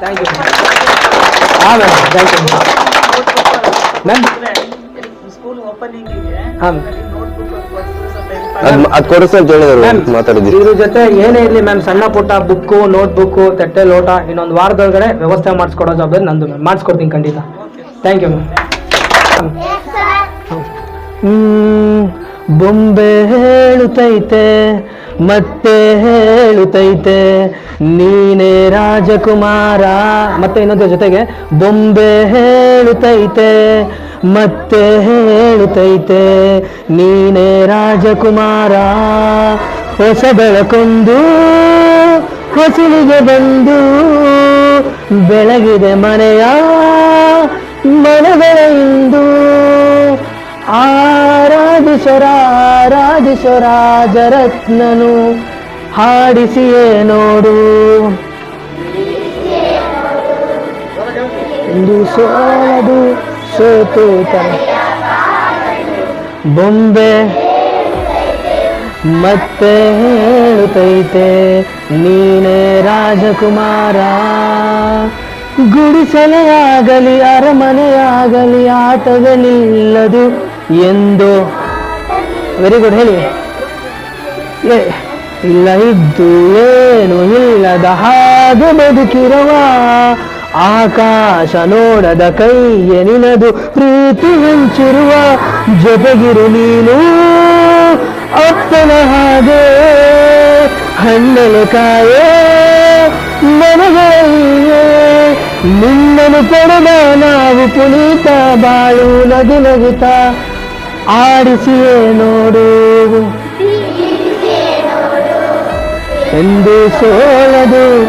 Thank you ಹಾಂ ma'am thank you ma'am school opening ಹಾಂ. ಅದ್ ಅದ್ ಕೊಡಿಸ್ ಅಂತ ಹೇಳಿದ್ರು ಮ್ಯಾಮ್ ಮಾತಾಡಿದ್ವಿ. ಇದ್ರ ಜೊತೆ ಏನೇ ಇರಲಿ ಮ್ಯಾಮ್ ಸಣ್ಣ ಪುಟ್ಟ ಬುಕ್ಕು ನೋಟ್ಬುಕ್ಕು ತಟ್ಟೆ ಲೋಟ ಇನ್ನೊಂದು ವಾರದೊಳಗಡೆ ವ್ಯವಸ್ಥೆ ಮಾಡಿಸ್ಕೊಡೋ ಜವಾಬ್ದಾರಿ ನಂದು ಮ್ಯಾಮ್ ಮಾಡಿಸ್ಕೊಡ್ತೀನಿ ಖಂಡಿತ. ಥ್ಯಾಂಕ್ ಯು ಮ್ಯಾಮ್ ಬೊಂಬೆ ಹೇಳುತ್ತೈತೆ ಮತ್ತೆ ಹೇಳುತ್ತೈತೆ ನೀನೇ ರಾಜಕುಮಾರ, ಮತ್ತೆ ಇನ್ನೊಂದ್ರ ಜೊತೆಗೆ ಬೊಂಬೆ ಹೇಳುತ್ತೈತೆ ಮತ್ತೆ ಹೇಳುತ್ತೈತೆ ನೀನೇ ರಾಜಕುಮಾರ, ಹೊಸ ಬೆಳಕೊಂದು, ಹೊಸಲಿಗೆ ಬಂದು, ಬೆಳಗಿದೆ ಮನೆಯ ಮನಗಳ ಆರಾಧಿಸರಾರಾಧಿಸರಾಜರತ್ನನು ಹಾಡಿಸಿಯೇ ನೋಡು ಇಂದು ಸೋಲದು ಸೋತು ಬೊಂಬೆ ಮತ್ತೆ ಹೇಳುತ್ತೈತೆ ನೀನೇ ರಾಜಕುಮಾರ. ಗುಡಿಸಲೆಯಾಗಲಿ, ಅರಮನೆಯಾಗಲಿ, ಆಟಗಳಿಲ್ಲದು ಎಂದು ವೆರಿ ಗುಡ್ ಹೇಳಿ. ಇಲ್ಲ ಇದ್ದು ಏನು ಇಲ್ಲದ ಬದುಕಿರುವ ಆಕಾಶ ನೋಡದ ಕೈಯ ನಿನದು ಪ್ರೀತಿ ಹಂಚಿರುವ ಜೊತೆಗಿರು ನೀನು ಅಪ್ಪನ ಹಾಗೆ. ಹಣ್ಣಲು ಕಾಯೇ ಮನಗಳಿಗೆ ನಿನ್ನನು ಪಡೆದ ನಾವು ಪುನೀತ ಬಾಳು ನಗು ನಗುತ್ತ ಆಡಿಸಿಯೇ ನೋಡು. ಎಂದು ಸೋಲದು.